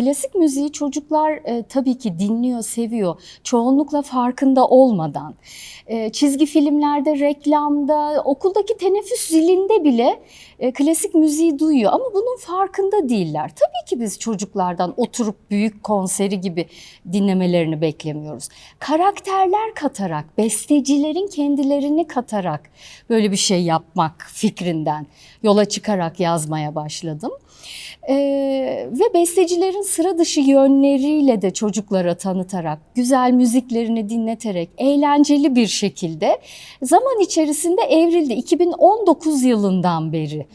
klasik müziği çocuklar e, tabii ki dinliyor, seviyor. Çoğunlukla farkında olmadan. E, çizgi filmlerde, reklamda, okuldaki teneffüs zilinde bile e, klasik müziği duyuyor ama bunun farkında değiller. Tabii ki biz çocuklardan oturup büyük konseri gibi dinlemelerini beklemiyoruz. Karakterler katarak, bestecilerin kendilerini katarak böyle bir şey yapmak fikrinden yola çıkarak yazmaya başladım. Ee, ve bestecilerin sıra dışı yönleriyle de çocuklara tanıtarak, güzel müziklerini dinleterek, eğlenceli bir şekilde zaman içerisinde evrildi. 2019 yılından beri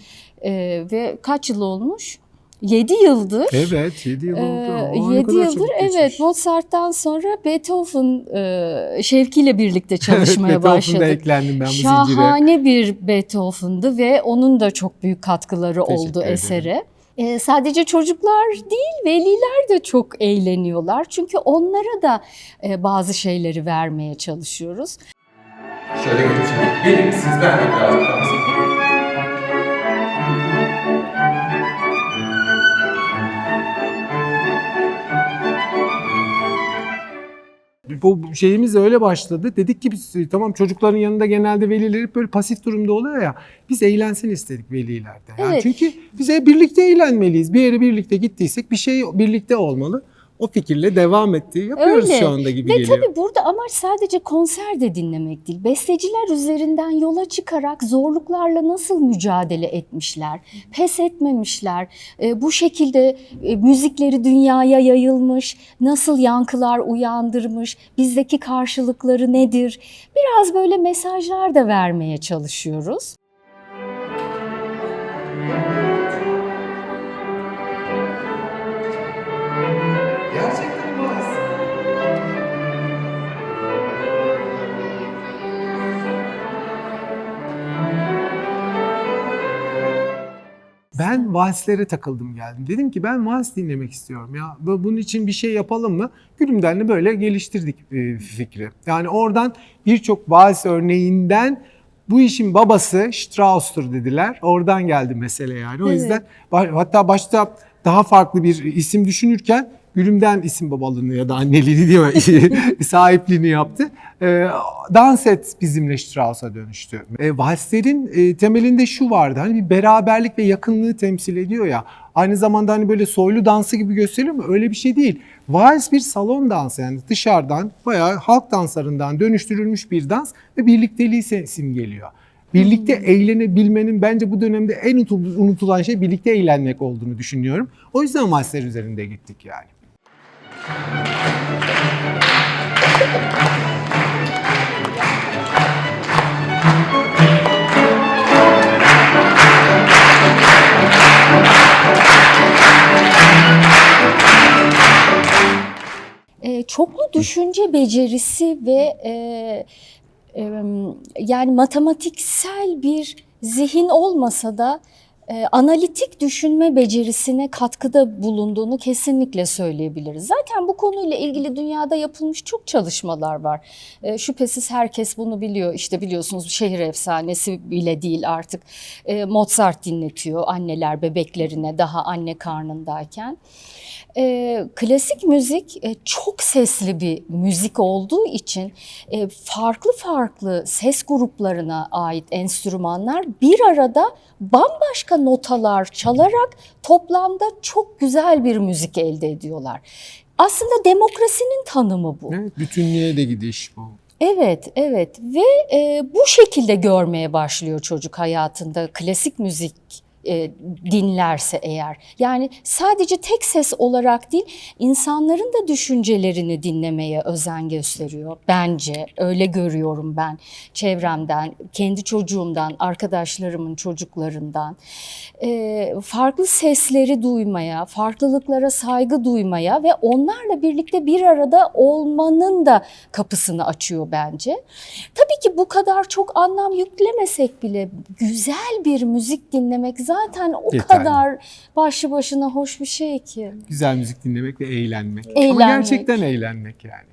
Ee, ve kaç yıl olmuş? 7 yıldır. Evet 7 yıl oldu. Ee, ne yedi kadar yıldır çabuk evet. Mozart'tan sonra Beethoven e, şevkiyle birlikte çalışmaya evet, başladık. eklendim ben bu zincire. Şahane bir Beethoven'dı ve onun da çok büyük katkıları Teşekkür oldu ederim. esere. Ee, sadece çocuklar değil, veliler de çok eğleniyorlar. Çünkü onlara da e, bazı şeyleri vermeye çalışıyoruz. Şöyle geçeceğim. Gelin siz ben de. Bu şeyimiz de öyle başladı. Dedik ki biz tamam çocukların yanında genelde veliler hep böyle pasif durumda oluyor ya. Biz eğlensin istedik velilerde. Yani Evet. Çünkü bize birlikte eğlenmeliyiz. Bir yere birlikte gittiysek bir şey birlikte olmalı. O fikirle devam etti. Yapıyoruz Öyle. şu anda gibi Ve geliyor. tabii burada amaç sadece konser de dinlemek değil. Besteciler üzerinden yola çıkarak zorluklarla nasıl mücadele etmişler, pes etmemişler, e, bu şekilde e, müzikleri dünyaya yayılmış, nasıl yankılar uyandırmış, bizdeki karşılıkları nedir? Biraz böyle mesajlar da vermeye çalışıyoruz. Ben valslere takıldım geldim. Dedim ki ben vals dinlemek istiyorum ya. Bu- Bunun için bir şey yapalım mı? Gülümden'le böyle geliştirdik e, fikri. Yani oradan birçok vals örneğinden bu işin babası Strauss'tur dediler. Oradan geldi mesele yani. O Evet. yüzden hatta başta daha farklı bir isim düşünürken Gülümden isim babalığını ya da anneliğini mi? sahipliğini yaptı. Ee, dans et bizimle Strauss'a dönüştü. E, valslerin e, temelinde şu vardı. Hani bir beraberlik ve yakınlığı temsil ediyor ya. Aynı zamanda hani böyle soylu dansı gibi gösteriyor mu? Öyle bir şey değil. Vals bir salon dansı yani dışarıdan bayağı halk danslarından dönüştürülmüş bir dans ve birlikteliği simgeliyor. Birlikte eğlenebilmenin bence bu dönemde en unutul- unutulan şey birlikte eğlenmek olduğunu düşünüyorum. O yüzden valsler üzerinde gittik yani. E, çoklu düşünce becerisi ve e, e, yani matematiksel bir zihin olmasa da e, analitik düşünme becerisine katkıda bulunduğunu kesinlikle söyleyebiliriz. Zaten bu konuyla ilgili dünyada yapılmış çok çalışmalar var. E, şüphesiz herkes bunu biliyor. İşte biliyorsunuz şehir efsanesi bile değil artık. E, Mozart dinletiyor anneler bebeklerine daha anne karnındayken. E, klasik müzik e, çok sesli bir müzik olduğu için e, farklı farklı ses gruplarına ait enstrümanlar bir arada bambaşka notalar çalarak toplamda çok güzel bir müzik elde ediyorlar. Aslında demokrasinin tanımı bu. Evet, bütünlüğe de gidiş bu. Evet, evet ve e, bu şekilde görmeye başlıyor çocuk hayatında klasik müzik e, dinlerse eğer. Yani sadece tek ses olarak değil, insanların da düşüncelerini dinlemeye özen gösteriyor. Bence öyle görüyorum ben çevremden, kendi çocuğumdan, arkadaşlarımın çocuklarından. E, farklı sesleri duymaya, farklılıklara saygı duymaya ve onlarla birlikte bir arada olmanın da kapısını açıyor bence. Tabii ki bu kadar çok anlam yüklemesek bile güzel bir müzik dinlemek zaten o Yeterli. kadar başlı başına hoş bir şey ki. Güzel müzik dinlemek ve eğlenmek. Ama Eğlenmek. gerçekten eğlenmek yani.